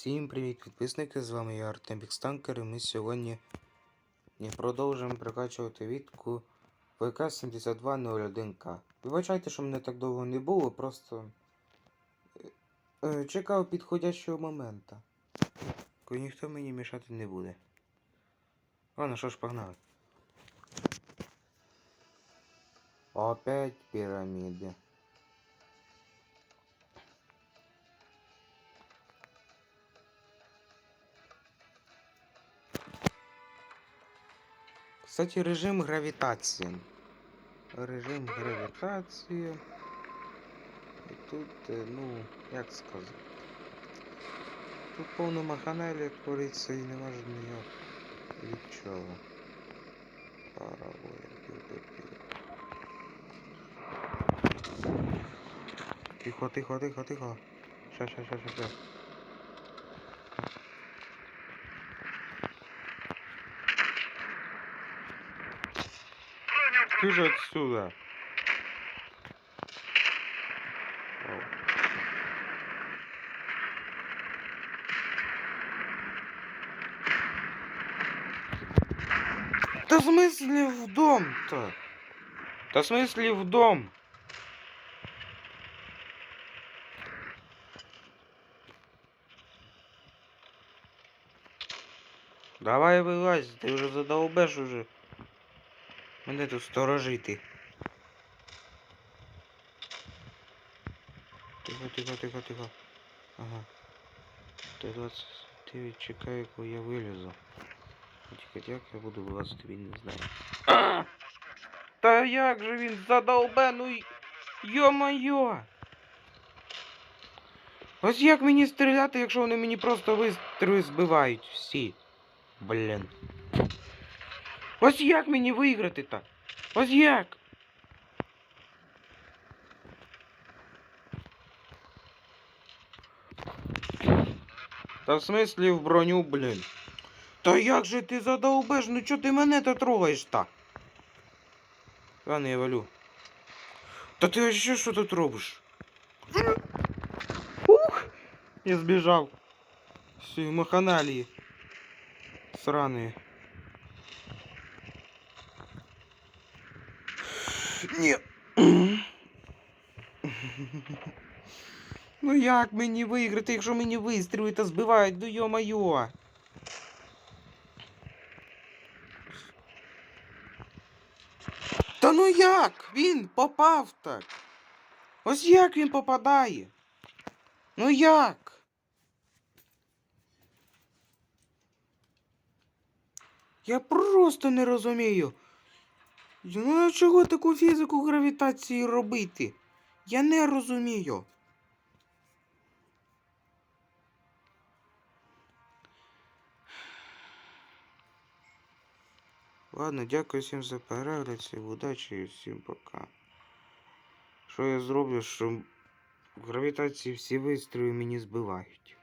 Всім привіт, підписники! З вами я Артем Бікстанкер і ми сьогодні продовжуємо прокачувати відку ВК-7201К. Вибачайте, що мене так довго не було, просто е, е, чекав підходящого моменту. Коли ніхто мені мішати не буде. Ладно, що ж, погнали. Опять піраміди. Кстати, режим гравітації. Режим гравітації. І тут, е, ну, як сказати. Тут повно маханалія твориться і нема ж ніяк від чого. Паровоє. Тихо, тихо, тихо, тихо. Ща, ща, ща, ща, ща. Ты же отсюда. Да в смысле в дом-то? Да в смысле в дом? Давай вилазь, ти вже задолбеш уже. Мене тут сторожити. Тихо, тихо, тихо, тихо. Ага. Т-29 чекаю, коли я вилізу. Тільки як я буду вилазити, він не знає. Та як же він задолбе, ну Йо-моє! Ось як мені стріляти, якщо вони мені просто вистріли збивають всі. Блін. Ось як мені виграти так? Ось як? Та в смислі в броню, блін. Та як же ти задовбеш? Ну чо ти мене то трогаєш так? Ладно, я валю. Та ти а ще що тут робиш? Ух! Я збіжав. Всі маханалії. Сраные. Ні. Ну як мені виграти, якщо мені вистрілюють та збивають, ну йо-моє. Та ну як? Він попав так. Ось як він попадає? Ну як? Я просто не розумію. Ну а чого таку фізику гравітації робити? Я не розумію. Ладно, дякую всім за перегляд, всім удачі і всім пока. Що я зроблю, що в гравітації всі вистріли мені збивають.